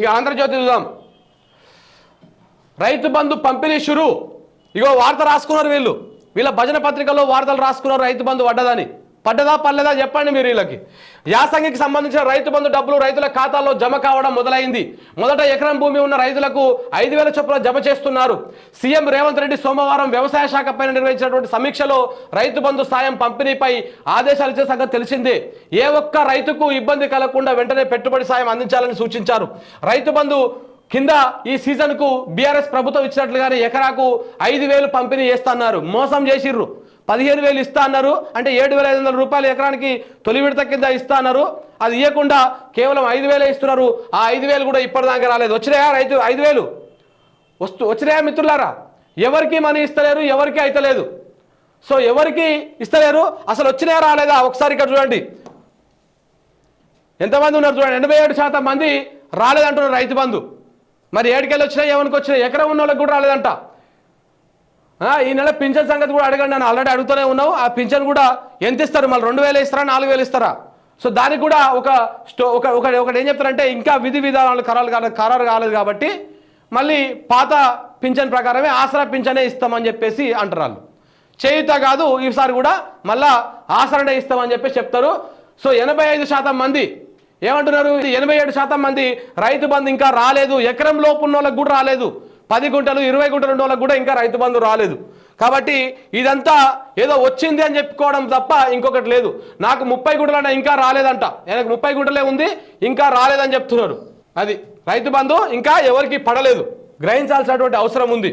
ఇక ఆంధ్రజ్యోతి చూద్దాం. రైతు బంధు పంపిణీ షురు. ఇగో వార్త రాసుకున్నారు వీళ్ళు. వీళ్ళ భజన పత్రికలో వార్తలు రాసుకున్నారు రైతు బంధు పడ్డదని పడ్డదా పర్లేదా చెప్పండి మీరు వీళ్ళకి. యాసంగికి సంబంధించిన రైతు బంధు డబ్బులు రైతుల ఖాతాల్లో జమ కావడం మొదలైంది. మొదట ఎకరం భూమి ఉన్న రైతులకు ఐదు వేల చొప్పున జమ చేస్తున్నారు. సీఎం రేవంత్ రెడ్డి సోమవారం వ్యవసాయ శాఖ పైన నిర్వహించినటువంటి సమీక్షలో రైతు బంధు సాయం పంపిణీపై ఆదేశాలు ఇచ్చే సంగతి తెలిసిందే. ఏ ఒక్క రైతుకు ఇబ్బంది కలగకుండా వెంటనే పెట్టుబడి సాయం అందించాలని సూచించారు. రైతు బంధు కింద ఈ సీజన్కు బీఆర్ఎస్ ప్రభుత్వం ఇచ్చినట్లుగానే ఎకరాకు ఐదు వేలు పంపిణీ చేస్తున్నారు. మోసం చేసిర్రు. పదిహేను వేలు ఇస్తా అన్నారు. అంటే ఏడు వేల ఐదు వందల రూపాయలు ఎకరానికి తొలి విడత కింద ఇస్తా అన్నారు. అది ఇవ్వకుండా కేవలం ఐదు వేలే ఇస్తున్నారు. ఆ ఐదు వేలు కూడా ఇప్పటిదాకా రాలేదు. వచ్చినాయా రైతు? ఐదు వేలు. వస్తు వచ్చినాయా మిత్రులారా? ఎవరికి మనీ ఇస్తలేరు ఎవరికి అయితలేదు. సో ఎవరికి ఇస్తలేరు? అసలు వచ్చినాయా రాలేదా? ఒకసారి ఇక్కడ చూడండి. ఎంతమంది ఉన్నారు చూడండి? ఎనభై ఏడు శాతం మంది రాలేదంటున్నారు రైతు బంధు. మరి ఏడుకెళ్ళి వచ్చినాయి? ఎవరికి వచ్చినాయి ఎకరం ఉన్న వాళ్ళకి కూడా రాలేదంట. ఈ నెల పింఛన్ సంగతి కూడా అడగండి నేను ఆల్రెడీ అడుగుతూనే ఉన్నావు. ఆ పింఛన్ కూడా ఎంత ఇస్తారు? మళ్ళీ రెండు వేలు ఇస్తారా? నాలుగు వేలు ఇస్తారా? సో దానికి కూడా ఒక స్టో ఒక ఒక ఒకటి ఏం చెప్తారంటే ఇంకా విధి విధానాలు ఖరారు కాలేదు ఖరారు కాలేదు కాబట్టి మళ్ళీ పాత పింఛన్ ప్రకారమే ఆసరా పింఛనే ఇస్తామని చెప్పేసి అంటారు వాళ్ళు చేయుత కాదు ఈసారి కూడా మళ్ళా ఆసరనే ఇస్తామని చెప్పేసి చెప్తారు. సో ఎనభై ఐదు శాతం మంది ఏమంటున్నారు? ఎనభై ఏడు శాతం మంది రైతు బంధు ఇంకా రాలేదు ఎకరం లోపు ఉన్న వాళ్ళకి కూడా రాలేదు. పది గుంటలు ఇరవై గుంటలు ఉన్న కూడా ఇంకా రైతు బంధు రాలేదు. కాబట్టి ఇదంతా ఏదో వచ్చింది అని చెప్పుకోవడం తప్ప ఇంకొకటి లేదు. నాకు ముప్పై గుంటలు ఇంకా రాలేదంట. ఆయనకు ముప్పై గుంటలే ఉంది ఇంకా రాలేదని చెప్తున్నారు. అది రైతు బంధు ఇంకా ఎవరికి పడలేదు. గ్రహించాల్సినటువంటి అవసరం ఉంది.